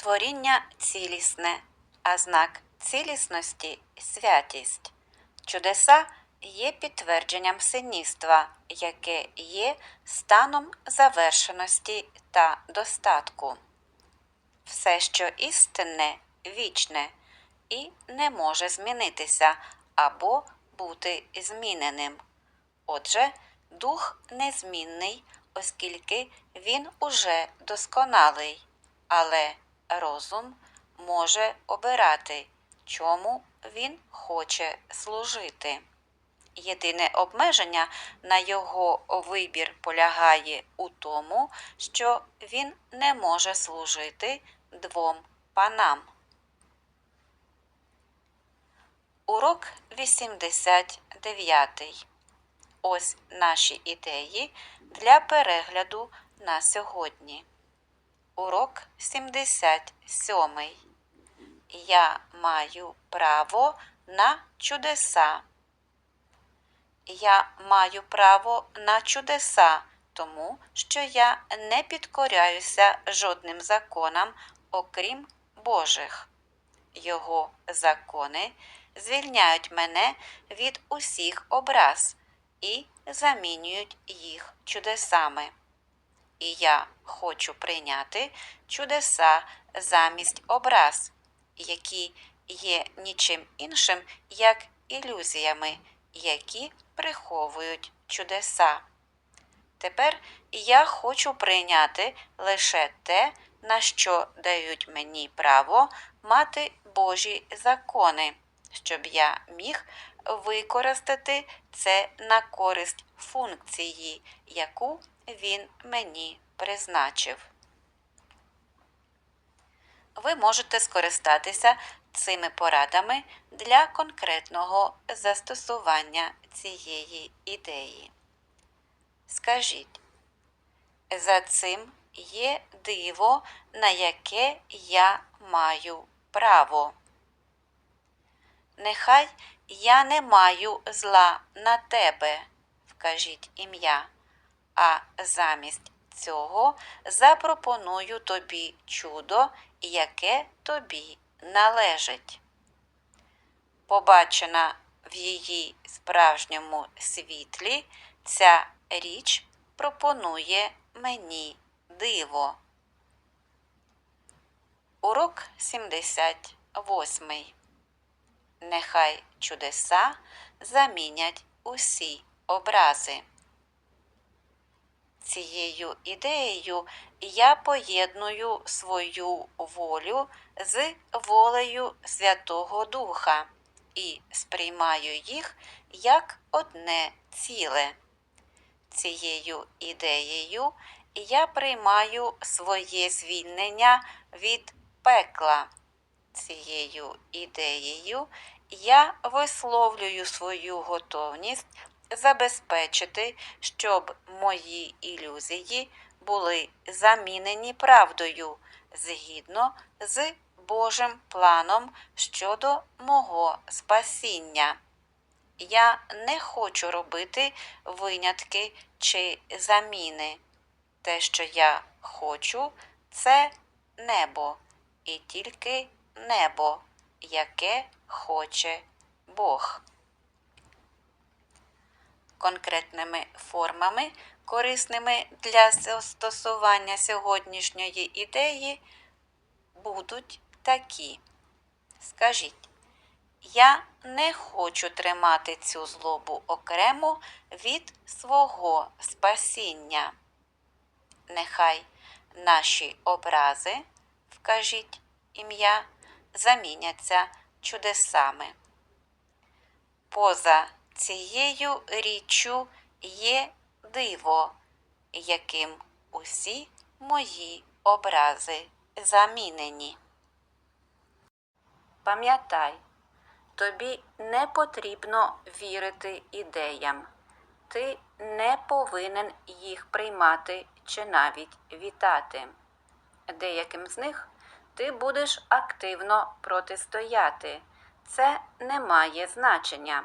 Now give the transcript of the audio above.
Творіння цілісне, а знак цілісності святість. Чудеса є підтвердженням синівства, яке є станом завершеності та достатку. Все, що істинне, вічне і не може змінитися або бути зміненим. Отже, дух незмінний, оскільки він уже досконалий, але розум може обирати, чому він хоче служити. Єдине обмеження на його вибір полягає у тому, що він не може служити двом панам. Урок 89. Ось наші ідеї для перегляду на сьогодні. Урок 77. Я маю право на чудеса. Я маю право на чудеса, тому що я не підкоряюся жодним законам, окрім Божих. Його закони звільняють мене від усіх образ і замінюють їх чудесами. І я хочу прийняти чудеса замість образ, які є нічим іншим, як ілюзіями, які приховують чудеса. Тепер я хочу прийняти лише те, на що дають мені право мати Божі закони, щоб я міг використати це на користь функції, яку він мені призначив. Ви можете скористатися цими порадами для конкретного застосування цієї ідеї. Скажіть, за цим є диво, на яке я маю право. Нехай я не маю зла на тебе, вкажіть ім'я, а замість цього запропоную тобі чудо, яке тобі належить. Побачена в її справжньому світлі, ця річ пропонує мені диво. Урок 78. Нехай чудеса замінять усі образи. Цією ідеєю я поєдную свою волю з волею Святого Духа і сприймаю їх як одне ціле. Цією ідеєю я приймаю своє звільнення від пекла. Цією ідеєю я висловлюю свою готовність забезпечити, щоб мої ілюзії були замінені правдою згідно з Божим планом щодо мого спасіння. Я не хочу робити винятки чи заміни. Те, що я хочу, це небо, і тільки небо, яке хоче Бог. Конкретними формами, корисними для застосування сьогоднішньої ідеї, будуть такі. Скажіть, я не хочу тримати цю злобу окремо від свого спасіння. Нехай наші образи, вкажіть ім'я, заміняться чудесами. Поза цією річчю є диво, яким усі мої образи замінені. Пам'ятай, тобі не потрібно вірити ідеям. Ти не повинен їх приймати чи навіть вітати. Деяким з них ти будеш активно протистояти. Це не має значення